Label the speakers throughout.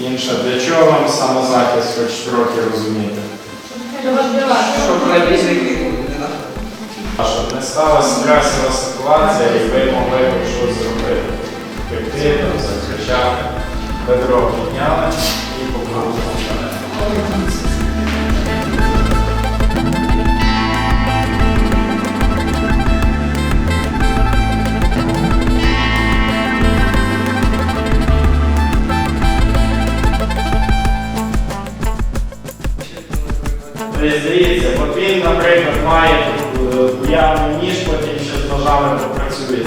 Speaker 1: інша. Для чого вам самозахист хоч трохи розуміти?
Speaker 2: Щоб
Speaker 1: Щоб не сталася стресова ситуація і ви могли б щось зробити. Там, закричати, бедро підняли і покрутили. Тобто, здається, от він, наприклад, має е, уявний ніж, потім ще з ножами попрацює.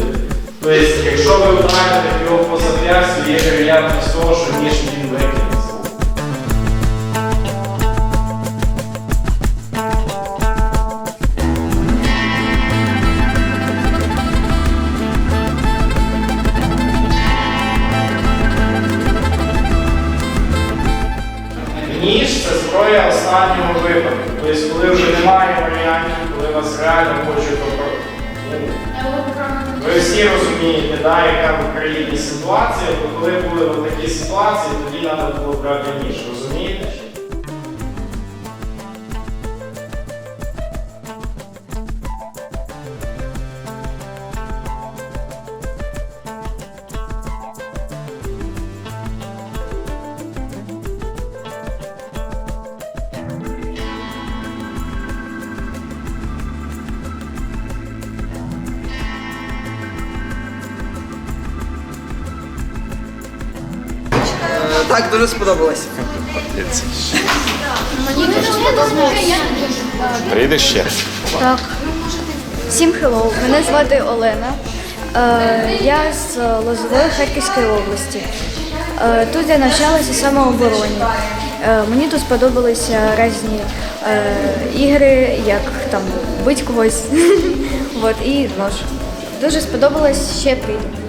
Speaker 1: Тобто, якщо ви вдарите його по зап'ястю, є вероятність того, що ніж він викине Ніж це зброя останнього випадку. Тобто, коли вже немає варіантів, коли вас реально хочуть попро- ну, ви всі розумієте, да, яка в Україні ситуація, то коли були такі ситуації, тоді треба було брати ніж, розумієте?
Speaker 2: Так, дуже сподобалось.
Speaker 3: Прийдеш ще?
Speaker 4: Так. Всім хеллоу. Мене звати Олена. Е, я з Лозової Харківської області. Е, тут я навчалася самообороні. Е, мені тут сподобалися різні е, ігри, як там бить когось. От, і нож. Дуже сподобалось ще прийду.